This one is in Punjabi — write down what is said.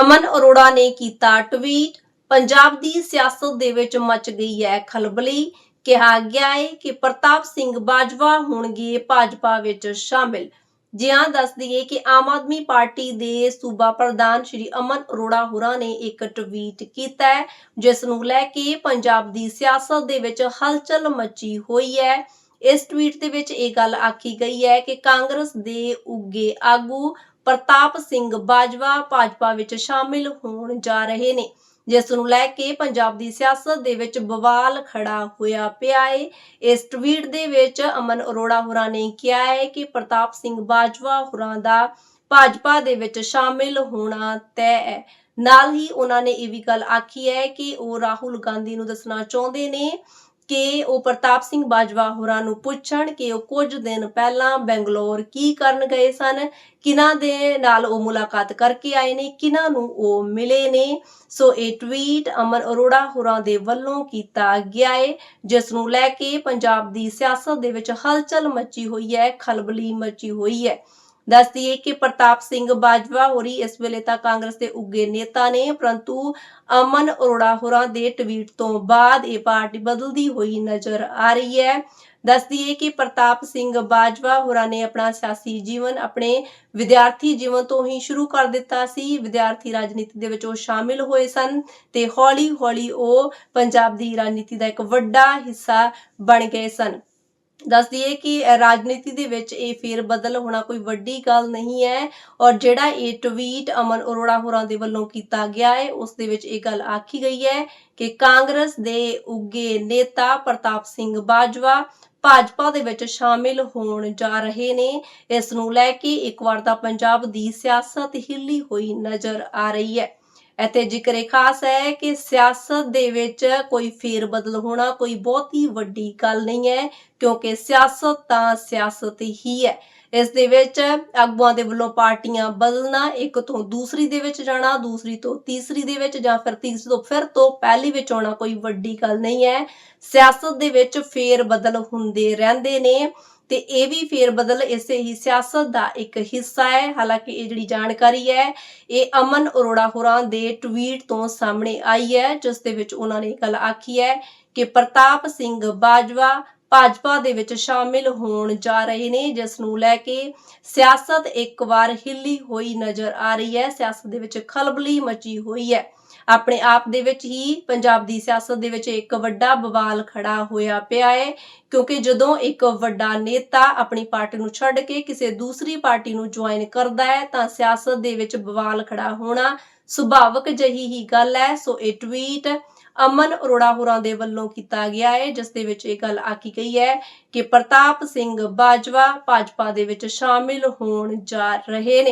ਅਮਨ ਅਰੋੜਾ ਨੇ ਕੀਤਾ ਟਵੀਟ। ਪੰਜਾਬ ਦੀ ਸਿਆਸਤ ਦੇ ਵਿੱਚ ਮਚ ਗਈ ਹੈ ਖਲਬਲੀ। ਕਿਹਾ ਗਿਆ ਹੈ ਕਿ ਪ੍ਰਤਾਪ ਸਿੰਘ ਬਾਜਵਾ ਹੋਣਗੇ ਭਾਜਪਾ ਵਿੱਚ ਸ਼ਾਮਿਲ। ਜਿਹਾਂ ਦੱਸ ਦਈਏ ਕਿ ਆਮ ਆਦਮੀ ਪਾਰਟੀ ਦੇ ਸੂਬਾ ਪ੍ਰਧਾਨ ਸ਼੍ਰੀ ਅਮਨ ਅਰੋੜਾ ਹੋਰਾਂ ਨੇ ਇੱਕ ਟਵੀਟ ਕੀਤਾ ਹੈ, ਜਿਸ ਨੂੰ ਲੈ ਕੇ ਪੰਜਾਬ ਦੀ ਸਿਆਸਤ ਦੇ ਵਿੱਚ ਹਲਚਲ ਮਚੀ ਹੋਈ ਹੈ। ਇਸ ਟਵੀਟ ਦੇ ਵਿੱਚ ਇਹ ਗੱਲ ਆਖੀ ਗਈ ਹੈ ਕਿ ਕਾਂਗਰਸ ਦੇ ਉੱਗੇ ਆਗੂ ਪ੍ਰਤਾਪ ਸਿੰਘ ਬਾਜਵਾ ਭਾਜਪਾ ਵਿੱਚ ਸ਼ਾਮਿਲ ਹੋਣ ਜਾ ਰਹੇ ਨੇ। ਜਿਸ ਨੂੰ ਲੈ ਕੇ ਪੰਜਾਬ ਦੀ ਸਿਆਸਤ ਦੇ ਵਿੱਚ ਬਵਾਲ ਖੜਾ ਹੋਇਆ ਪਿਆ ਹੈ ਇਸ ਟਵੀਟ ਦੇ ਵਿੱਚ ਅਮਨ ਅਰੋੜਾ ਹੋਰਾਂ ਨੇ ਕਿਹਾ ਹੈ ਕਿ ਪ੍ਰਤਾਪ ਸਿੰਘ ਬਾਜਵਾ ਹੋਰਾਂ ਦਾ ਭਾਜਪਾ ਦੇ ਵਿੱਚ ਸ਼ਾਮਿਲ ਹੋਣਾ ਤੈਅ ਹੈ। ਨਾਲ ਹੀ ਉਹਨਾਂ ਨੇ ਇਹ ਵੀ ਗੱਲ ਆਖੀ ਹੈ ਕਿ ਉਹ ਰਾਹੁਲ ਗਾਂਧੀ ਨੂੰ ਦੱਸਣਾ ਚਾਹੁੰਦੇ ਨੇ ਕਿ ਉਹ ਪ੍ਰਤਾਪ ਸਿੰਘ ਬਾਜਵਾ ਹੋਰਾਂ ਨੂੰ ਪੁੱਛਣ ਕਿ ਉਹ ਕੁਝ ਦਿਨ ਪਹਿਲਾਂ ਬੰਗਲੌਰ ਕੀ ਕਰਨ ਗਏ ਸਨ ਕਿਨਾਂ ਦੇ ਨਾਲ ਉਹ ਮੁਲਾਕਾਤ ਕਰਕੇ ਆਏ ਨੇ ਕਿਨਾਂ ਨੂੰ ਉਹ ਮਿਲੇ ਨੇ। ਸੋ ਇਹ ਟਵੀਟ ਅਮਨ ਅਰੋੜਾ ਹੋਰਾਂ ਦੇ ਵੱਲੋਂ ਕੀਤਾ ਗਿਆ ਹੈ ਜਿਸ ਨੂੰ ਲੈ ਕੇ ਪੰਜਾਬ ਦੀ ਸਿਆਸਤ ਦੇ ਵਿੱਚ ਹਲਚਲ ਮੱਚੀ ਹੋਈ ਹੈ, ਖਲਬਲੀ ਮੱਚੀ ਹੋਈ ਹੈ। ਦੱਸ ਦਈਏ ਕਿ ਪ੍ਰਤਾਪ ਸਿੰਘ ਬਾਜਵਾ ਹੋਰੀ ਇਸ ਵੇਲੇ ਤਾਂ ਕਾਂਗਰਸ ਦੇ ਉੱਗੇ ਨੇਤਾ ਨੇ, ਪਰੰਤੂ ਅਮਨ ਅਰੋੜਾ ਹੋਰਾਂ ਦੇ ਟਵੀਟ ਤੋਂ ਬਾਅਦ ਇਹ ਪਾਰਟੀ ਬਦਲਦੀ ਹੋਈ ਨਜ਼ਰ ਆ ਰਹੀ ਹੈ। ਦੱਸ ਦਈਏ ਕਿ ਪ੍ਰਤਾਪ ਸਿੰਘ ਬਾਜਵਾ ਹੋਰਾਂ ਨੇ ਆਪਣਾ ਸਿਆਸੀ ਜੀਵਨ ਆਪਣੇ ਵਿਦਿਆਰਥੀ ਜੀਵਨ ਤੋਂ ਹੀ ਸ਼ੁਰੂ ਕਰ ਦਿੱਤਾ ਸੀ। ਵਿਦਿਆਰਥੀ ਰਾਜਨੀਤੀ ਦੇ ਵਿੱਚ ਉਹ ਸ਼ਾਮਿਲ ਹੋਏ ਸਨ ਤੇ ਹੌਲੀ-ਹੌਲੀ ਉਹ ਪੰਜਾਬ ਦੀ ਰਾਜਨੀਤੀ ਦਾ ਇੱਕ ਵੱਡਾ ਹਿੱਸਾ ਬਣ ਗਏ ਸਨ। ਦੱਸ ਦਈਏ ਕਿ ਰਾਜਨੀਤੀ ਦੇ ਵਿੱਚ ਇਹ ਫੇਰ ਬਦਲ ਹੋਣਾ ਕੋਈ ਵੱਡੀ ਗੱਲ ਨਹੀਂ ਹੈ ਔਰ ਜਿਹੜਾ ਇਹ ਟਵੀਟ ਅਮਨ ਅਰੋੜਾ ਹੋਰਾਂ ਦੇ ਵੱਲੋਂ ਕੀਤਾ ਗਿਆ ਹੈ ਉਸ ਦੇ ਵਿੱਚ ਇਹ ਗੱਲ ਆਖੀ ਗਈ ਹੈ ਕਿ ਕਾਂਗਰਸ ਦੇ ਉੱਗੇ ਨੇਤਾ ਪ੍ਰਤਾਪ ਸਿੰਘ ਬਾਜਵਾ ਭਾਜਪਾ ਦੇ ਵਿੱਚ ਸ਼ਾਮਿਲ ਹੋਣ ਜਾ ਰਹੇ ਨੇ। ਇਸ ਨੂੰ ਲੈ ਕੇ ਇੱਕ ਵਾਰ ਤਾਂ ਪੰਜਾਬ ਦੀ ਸਿਆਸਤ ਹਿੱਲੀ ਹੋਈ ਨਜ਼ਰ ਆ ਰਹੀ ਹੈ। ਇੱਥੇ ਜ਼ਿਕਰ ਖਾਸ ਹੈ ਕਿ ਸਿਆਸਤ ਦੇ ਵਿੱਚ ਕੋਈ ਫੇਰ ਬਦਲ ਹੋਣਾ ਕੋਈ ਬਹੁਤੀ ਵੱਡੀ ਗੱਲ ਨਹੀਂ ਹੈ, ਕਿਉਂਕਿ ਸਿਆਸਤ ਤਾਂ ਸਿਆਸਤ ਹੀ ਹੈ। ਇਸ ਦੇ ਵਿੱਚ ਆਗੂਆਂ ਦੇ ਵੱਲੋਂ ਪਾਰਟੀਆਂ ਬਦਲਣਾ ਇੱਕ ਤੋਂ ਦੂਸਰੀ ਦੇ ਵਿੱਚ ਜਾਣਾ, ਦੂਸਰੀ ਤੋਂ ਤੀਸਰੀ ਦੇ ਵਿੱਚ ਜਾਂ ਫਿਰ ਤੀਸਰੀ ਤੋਂ ਫਿਰ ਤੋਂ ਪਹਿਲੀ ਵਿੱਚ ਆਉਣਾ ਕੋਈ ਵੱਡੀ ਗੱਲ ਨਹੀਂ ਹੈ। ਸਿਆਸਤ ਦੇ ਵਿੱਚ ਫੇਰ ਬਦਲ ਹੁੰਦੇ ਰਹਿੰਦੇ ਨੇ। ਤੇ ਇਹ ਵੀ ਫੇਰ ਬਦਲ ਇਸੇ ਹੀ ਸਿਆਸਤ ਦਾ ਇੱਕ ਹਿੱਸਾ ਹੈ। ਹਾਲਾਂਕਿ ਇਹ ਜਿਹੜੀ ਜਾਣਕਾਰੀ ਹੈ, ਇਹ ਅਮਨ ਅਰੋੜਾ ਹੋਰਾਂ ਦੇ ਟਵੀਟ ਤੋਂ ਸਾਹਮਣੇ ਆਈ ਹੈ, ਜਿਸ ਦੇ ਵਿੱਚ ਉਹਨਾਂ ਨੇ ਗੱਲ ਆਖੀ ਹੈ ਕਿ ਪ੍ਰਤਾਪ ਸਿੰਘ ਬਾਜਵਾ ਭਾਜਪਾ ਦੇ ਵਿੱਚ ਸ਼ਾਮਿਲ ਹੋਣ ਜਾ ਰਹੇ ਨੇ, ਜਿਸ ਨੂੰ ਲੈ ਕੇ ਸਿਆਸਤ ਇੱਕ ਵਾਰ ਹਿੱਲੀ ਹੋਈ ਨਜ਼ਰ ਆ ਰਹੀ ਹੈ। ਸਿਆਸਤ ਦੇ ਵਿੱਚ ਖਲਬਲੀ ਮਚੀ ਹੋਈ ਹੈ। ਆਪਣੇ ਆਪ ਦੇ ਵਿੱਚ ਹੀ ਪੰਜਾਬ ਦੀ ਸਿਆਸਤ ਦੇ ਵਿੱਚ ਇੱਕ ਵੱਡਾ ਬਵਾਲ ਖੜਾ ਹੋਇਆ ਪਿਆ ਹੈ, ਕਿਉਂਕਿ ਜਦੋਂ ਇੱਕ ਵੱਡਾ ਨੇਤਾ ਆਪਣੀ ਪਾਰਟੀ ਨੂੰ ਛੱਡ ਕੇ ਕਿਸੇ ਦੂਸਰੀ ਪਾਰਟੀ ਨੂੰ ਜੁਆਇਨ ਕਰਦਾ ਹੈ, ਤਾਂ ਸਿਆਸਤ ਦੇ ਵਿੱਚ ਬਵਾਲ ਖੜਾ ਹੋਣਾ ਸੁਭਾਵਕ ਜਹੀ ਹੀ ਗੱਲ ਹੈ। ਸੋ ਇਹ ਟਵੀਟ ਅਮਨ ਅਰੋੜਾ ਹੋਰਾਂ ਦੇ ਵੱਲੋਂ ਕੀਤਾ ਗਿਆ ਹੈ, ਜਿਸ ਦੇ ਵਿੱਚ ਇਹ ਗੱਲ ਆਖੀ ਗਈ ਹੈ ਕਿ ਪ੍ਰਤਾਪ ਸਿੰਘ ਬਾਜਵਾ ਭਾਜਪਾ ਦੇ ਵਿੱਚ ਸ਼ਾਮਿਲ ਹੋਣ ਜਾ ਰਹੇ ਨੇ।